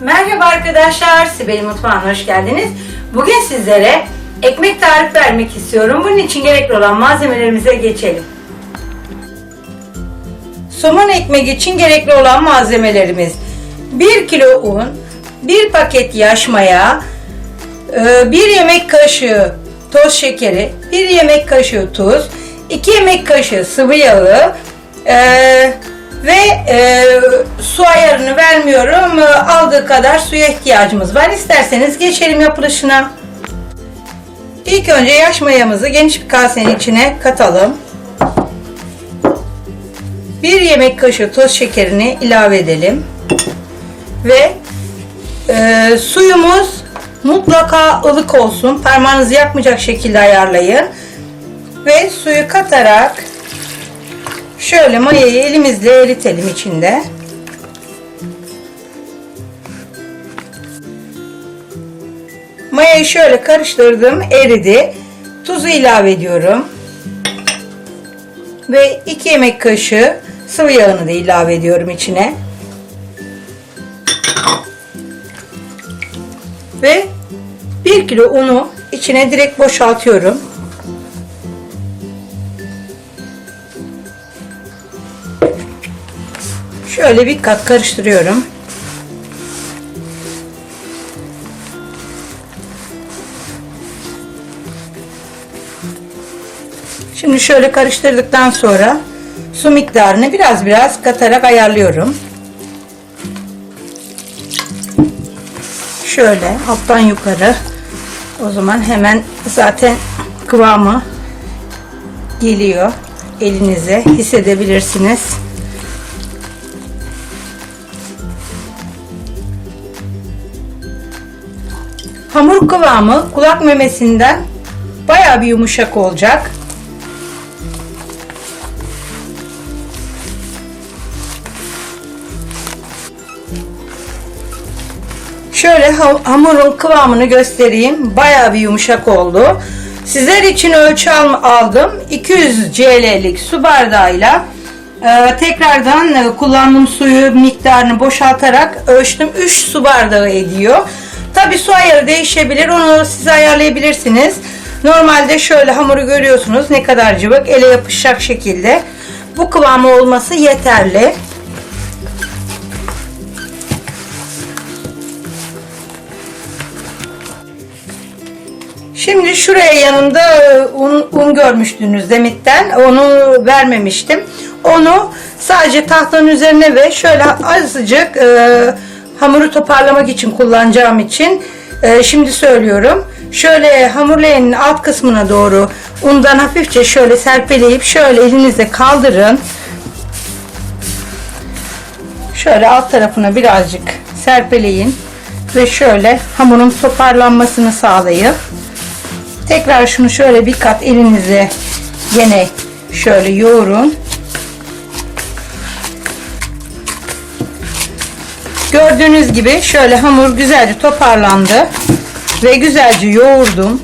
Merhaba arkadaşlar, Sibel Mutfağı'na hoş geldiniz. Bugün sizlere ekmek tarifi vermek istiyorum. Bunun için gerekli olan malzemelerimize geçelim. Somun ekmek için gerekli olan malzemelerimiz 1 kilo un, 1 paket yaş maya, 1 yemek kaşığı toz şekeri, 1 yemek kaşığı tuz, 2 yemek kaşığı sıvı yağı, e, ve e, su ayarını vermiyorum. E, Aldığı kadar suya ihtiyacımız var. İsterseniz geçelim yapılışına. İlk önce yaş mayamızı geniş bir kasenin içine katalım. Bir yemek kaşığı toz şekerini ilave edelim. Ve e, suyumuz mutlaka ılık olsun. Parmağınızı yakmayacak şekilde ayarlayın. Ve suyu katarak Şöyle mayayı elimizle eritelim içinde. Mayayı şöyle karıştırdım, eridi. Tuzu ilave ediyorum. Ve 2 yemek kaşığı sıvı yağını da ilave ediyorum içine. Ve 1 kilo unu içine direkt boşaltıyorum. Şöyle bir kat karıştırıyorum. Şimdi şöyle karıştırdıktan sonra su miktarını biraz biraz katarak ayarlıyorum. Şöyle alttan yukarı o zaman hemen zaten kıvamı geliyor elinize hissedebilirsiniz. Hamur kıvamı kulak memesinden baya bir yumuşak olacak. Şöyle hamurun kıvamını göstereyim. Baya bir yumuşak oldu. Sizler için ölçü aldım. 200 CL'lik su bardağıyla e, tekrardan e, kullandığım suyu miktarını boşaltarak ölçtüm. 3 su bardağı ediyor. Tabi su ayarı değişebilir. Onu siz ayarlayabilirsiniz. Normalde şöyle hamuru görüyorsunuz. Ne kadar cıvık. Ele yapışacak şekilde. Bu kıvamı olması yeterli. Şimdi şuraya yanımda un, un görmüştünüz demitten. Onu vermemiştim. Onu sadece tahtanın üzerine ve şöyle azıcık e, hamuru toparlamak için kullanacağım için e, şimdi söylüyorum. Şöyle hamur leğenin alt kısmına doğru undan hafifçe şöyle serpeleyip şöyle elinizle kaldırın. Şöyle alt tarafına birazcık serpeleyin ve şöyle hamurun toparlanmasını sağlayın. Tekrar şunu şöyle bir kat elinize yine şöyle yoğurun. Gördüğünüz gibi şöyle hamur güzelce toparlandı ve güzelce yoğurdum.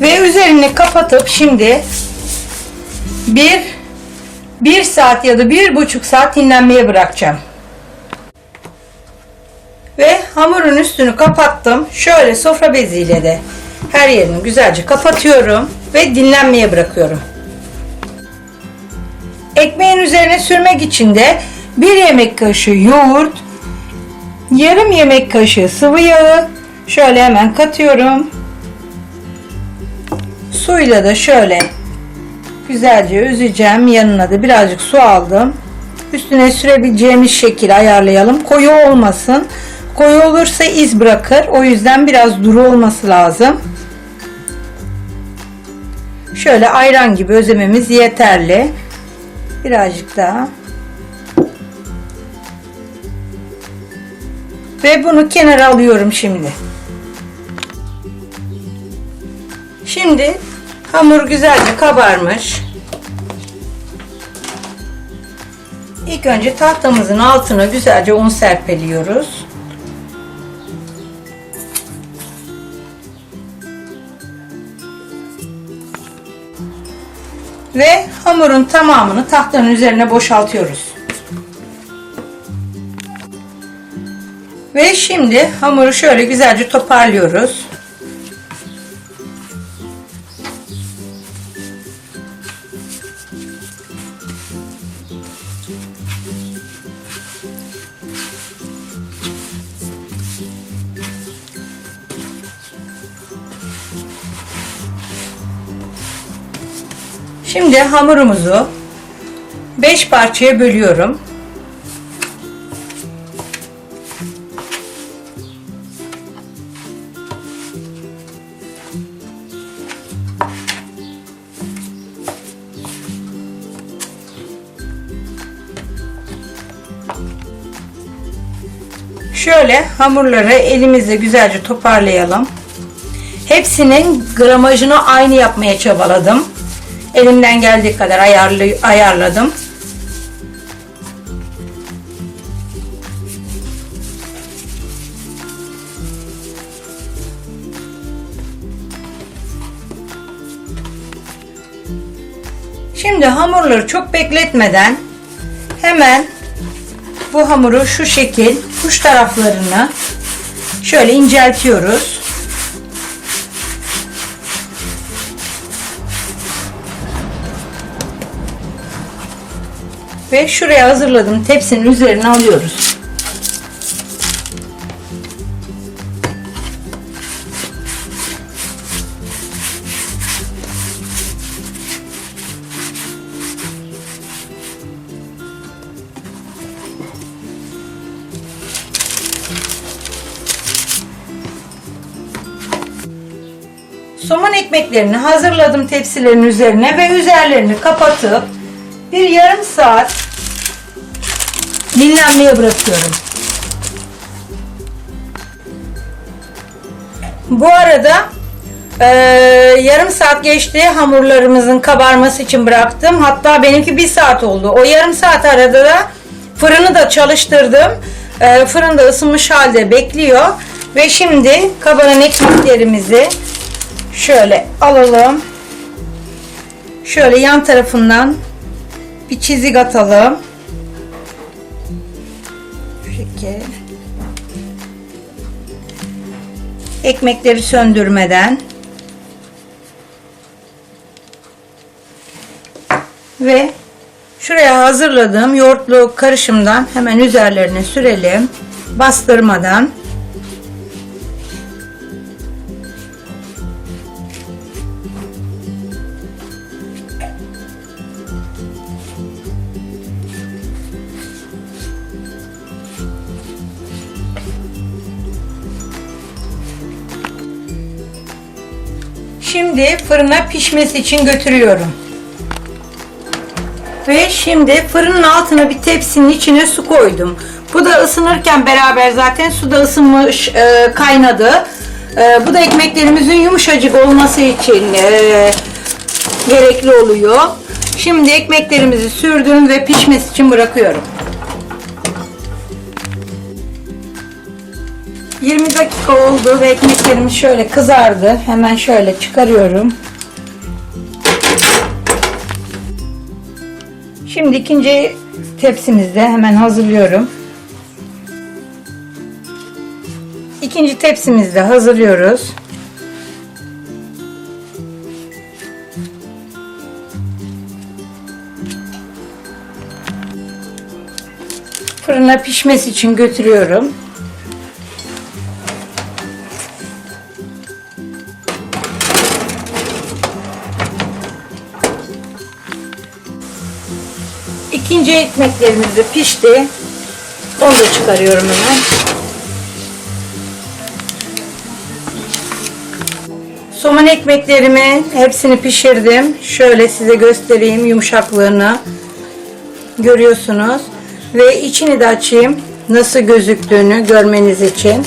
Ve üzerini kapatıp şimdi bir bir saat ya da bir buçuk saat dinlenmeye bırakacağım. Ve hamurun üstünü kapattım. Şöyle sofra beziyle de her yerini güzelce kapatıyorum ve dinlenmeye bırakıyorum. Ekmeğin üzerine sürmek için de 1 yemek kaşığı yoğurt, yarım yemek kaşığı sıvı yağı şöyle hemen katıyorum. Suyla da şöyle güzelce üzeceğim. Yanına da birazcık su aldım. Üstüne sürebileceğimiz şekil ayarlayalım. Koyu olmasın. Koyu olursa iz bırakır. O yüzden biraz duru olması lazım. Şöyle ayran gibi özlememiz yeterli. Birazcık daha. Ve bunu kenara alıyorum şimdi. Şimdi hamur güzelce kabarmış. İlk önce tahtamızın altına güzelce un serpeliyoruz. Ve hamurun tamamını tahtanın üzerine boşaltıyoruz. Ve şimdi hamuru şöyle güzelce toparlıyoruz. Şimdi hamurumuzu 5 parçaya bölüyorum. Şöyle hamurları elimizle güzelce toparlayalım. Hepsinin gramajını aynı yapmaya çabaladım. Elimden geldiği kadar ayarlı, ayarladım. Şimdi hamurları çok bekletmeden hemen bu hamuru şu şekil uç taraflarını şöyle inceltiyoruz. Ve şuraya hazırladım tepsinin üzerine alıyoruz. Somun ekmeklerini hazırladım tepsilerin üzerine ve üzerlerini kapatıp bir yarım saat dinlenmeye bırakıyorum. Bu arada eee, yarım saat geçti hamurlarımızın kabarması için bıraktım. Hatta benimki bir saat oldu. O yarım saat arada da fırını da çalıştırdım. Eee fırında ısınmış halde bekliyor. Ve şimdi kabaran ekmeklerimizi şöyle alalım. Şöyle yan tarafından bir çizik atalım. Şekil. Ekmekleri söndürmeden ve şuraya hazırladığım yoğurtlu karışımdan hemen üzerlerine sürelim. Bastırmadan. Şimdi fırına pişmesi için götürüyorum. Ve şimdi fırının altına bir tepsinin içine su koydum. Bu da ısınırken beraber zaten su da ısınmış, e, kaynadı. E, bu da ekmeklerimizin yumuşacık olması için e, gerekli oluyor. Şimdi ekmeklerimizi sürdüm ve pişmesi için bırakıyorum. 20 dakika oldu ve ekmeklerimiz şöyle kızardı. Hemen şöyle çıkarıyorum. Şimdi ikinci tepsimizde hemen hazırlıyorum. İkinci tepsimizde hazırlıyoruz. Fırına pişmesi için götürüyorum. İkinci ekmeklerimiz de pişti. Onu da çıkarıyorum hemen. Somun ekmeklerimi hepsini pişirdim. Şöyle size göstereyim yumuşaklığını. Görüyorsunuz. Ve içini de açayım. Nasıl gözüktüğünü görmeniz için.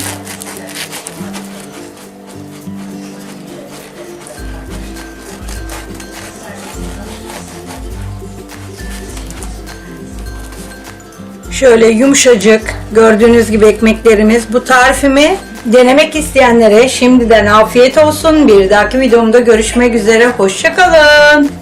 Şöyle yumuşacık gördüğünüz gibi ekmeklerimiz. Bu tarifimi denemek isteyenlere şimdiden afiyet olsun. Bir dahaki videomda görüşmek üzere. Hoşçakalın.